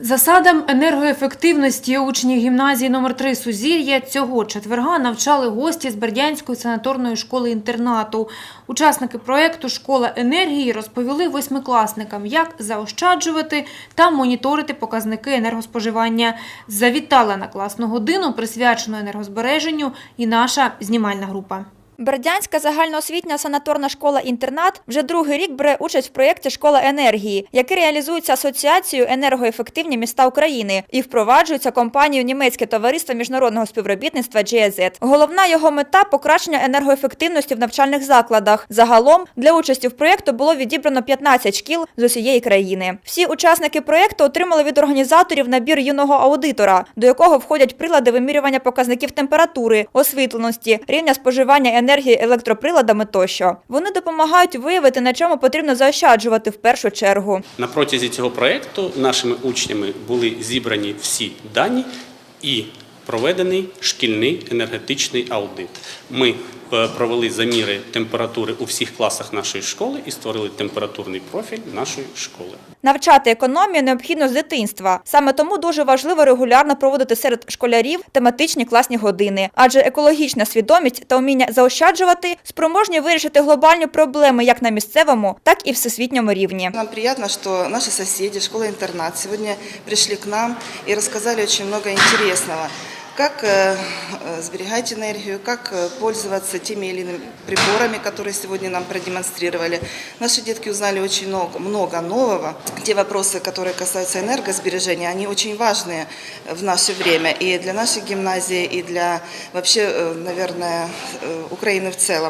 Засадам енергоефективності учнів гімназії номер 3 Сузір'я цього четверга навчали гості з Бердянської санаторної школи-інтернату. Учасники проєкту «Школа енергії» розповіли восьмикласникам, як заощаджувати та моніторити показники енергоспоживання. Завітала на класну годину, присвячену енергозбереженню, і наша знімальна група. Бердянська загальноосвітня санаторна школа-інтернат вже другий рік бере участь в проєкті Школа енергії, який реалізується асоціацією енергоефективні міста України і впроваджується компанією Німецьке товариство міжнародного співробітництва GIZ. Головна його мета покращення енергоефективності в навчальних закладах. Загалом для участі в проєкту було відібрано 15 шкіл з усієї країни. Всі учасники проєкту отримали від організаторів набір юного аудитора, до якого входять прилади вимірювання показників температури, освітленості, рівня споживання енергії електроприладами тощо. Вони допомагають виявити, на чому потрібно заощаджувати в першу чергу. На протязі цього проєкту нашими учнями були зібрані всі дані і проведений шкільний енергетичний аудит. Ми провели заміри температури у всіх класах нашої школи і створили температурний профіль нашої школи. Навчати економію необхідно з дитинства. Саме тому дуже важливо регулярно проводити серед школярів тематичні класні години, адже екологічна свідомість та вміння заощаджувати спроможні вирішити глобальні проблеми як на місцевому, так і всесвітньому рівні. Нам приятно, что наши соседи, школа-интернат, сегодня пришли к нам и рассказали очень много интересного Как э, э, сберегать энергию, как э, пользоваться теми или иными приборами, которые сегодня нам продемонстрировали. Наши детки узнали очень много, много нового. Те вопросы, которые касаются энергосбережения, они очень важные в наше время и для нашей гимназии, и для вообще, э, наверное, э, Украины в целом.